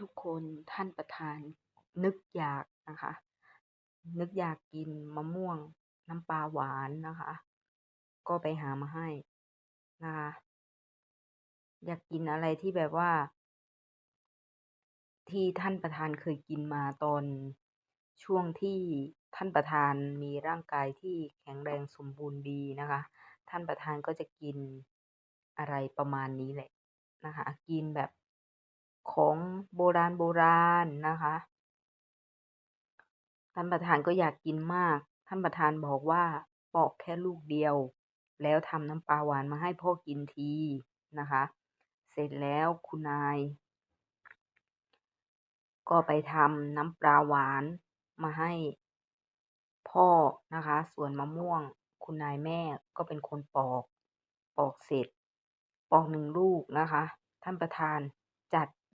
ทุกคนท่านประธาน นึกอยากนะคะ นึกอยากกินมะม่วง น้ำปลาหวานนะคะ ก็ไปหามาให้นะคะ อยากกินอะไรที่แบบว่า ที่ท่านประธานเคยกินมาตอนช่วงที่ท่านประธานมีร่างกายที่แข็งแรงสมบูรณ์ดีนะคะ ท่านประธานก็จะกินอะไรประมาณนี้แหละนะคะ กินแบบ ของโบราณโบราณนะคะ ท่านประธานก็อยากกินมาก ท่านประธานบอกว่าปอกแค่ลูกเดียว แล้วทำน้ำปลาหวานมาให้พ่อกินทีนะคะ เสร็จแล้วคุณนาย ก็ไปทำน้ำปลาหวานมาให้พ่อนะคะ ส่วนมะม่วง คุณนายแม่ก็เป็นคนปอก ปอกเสร็จ ปอกหนึ่งลูกนะคะ ท่านประธานจัด